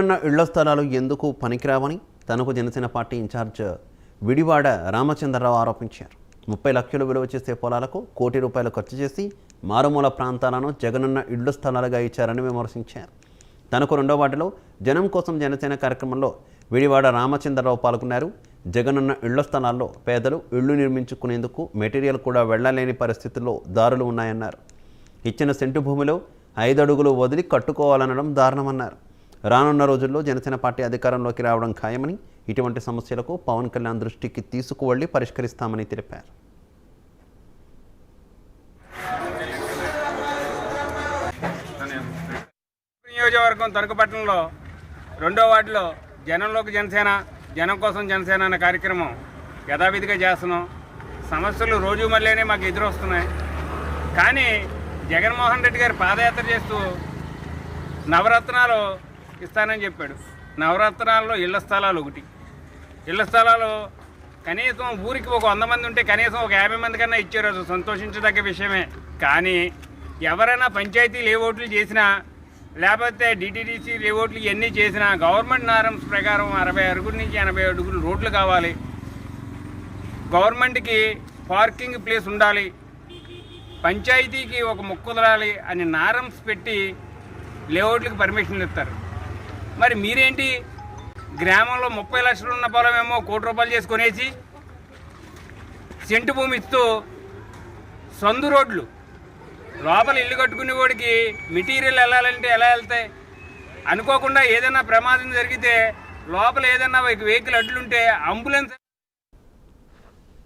ఉన్న ఇళ్ళ స్థలాలు ఎందుకు పనికిరావని తనకు Janasena party in charge Vidivada Ramachandrarao ఆరోపించారు. ముప్పై లక్షలు విలువ చేసే పొలాలకు కోటి రూపాయలు ఖర్చు చేసి మారుమూల ప్రాంతాలను జగనన్న ఇళ్ళ స్థలాలుగా ఇచ్చారని విమర్శించారు. తనకు రెండో వాటిలో జనం కోసం జనసేన కార్యక్రమంలో విడివాడ రామచంద్రరావు పాల్గొన్నారు. జగనన్న ఇళ్ళ స్థలాల్లో పేదలు ఇళ్ళు నిర్మించుకునేందుకు మెటీరియల్ కూడా వెళ్ళలేని పరిస్థితుల్లో దారులు ఉన్నాయన్నారు. ఇచ్చిన సెంటు భూమిలో ఐదు అడుగులు వదిలి కట్టుకోవాలనడం దారుణమన్నారు. రానున్న రోజుల్లో జనసేన పార్టీ అధికారంలోకి రావడం ఖాయమని ఇటువంటి సమస్యలకు పవన్ కళ్యాణ్ దృష్టికి తీసుకువెళ్ళి పరిష్కరిస్తామని తెలిపారు. నియోజకవర్గం తణుకుపట్నంలో రెండో వార్డులో జనంలోకి జనసేన జనం కోసం జనసేన అనే కార్యక్రమం యథావిధిగా చేస్తున్నాం. సమస్యలు రోజు మళ్ళీనే మాకు ఎదురొస్తున్నాయి. కానీ జగన్మోహన్ రెడ్డి గారు పాదయాత్ర చేస్తూ నవరత్నాలు ఇస్తానని చెప్పాడు. నవరత్నాల్లో ఇళ్ళ స్థలాలు ఒకటి. ఇళ్ళ స్థలాలు కనీసం ఊరికి ఒక వంద మంది ఉంటే కనీసం ఒక యాభై మంది కన్నా ఇచ్చారు. అది సంతోషించదగ్గ విషయమే. కానీ ఎవరైనా పంచాయతీ లేఅవుట్లు చేసినా లేకపోతే డిటిడిసి లేఅవుట్లు ఇవన్నీ చేసినా గవర్నమెంట్ నారమ్స్ ప్రకారం అరవై అడుగుల నుంచి ఎనభై అడుగులు రోడ్లు కావాలి. గవర్నమెంట్కి పార్కింగ్ ప్లేస్ ఉండాలి. పంచాయతీకి ఒక ముక్కుదలాలి అని నారమ్స్ పెట్టి లేఅవుట్లకు పర్మిషన్లు ఇస్తారు. మరి మీరేంటి? గ్రామంలో ముప్పై లక్షలు ఉన్న పొలం ఏమో కోటి రూపాయలు చేసుకునేసి సెంటు భూమి ఇస్తూ సందు రోడ్లు. లోపల ఇల్లు కట్టుకునే వాడికి మెటీరియల్ వెళ్ళాలంటే ఎలా వెళ్తాయి? అనుకోకుండా ఏదైనా ప్రమాదం జరిగితే లోపల ఏదైనా వెహికల్ అడ్లుంటే అంబులెన్స్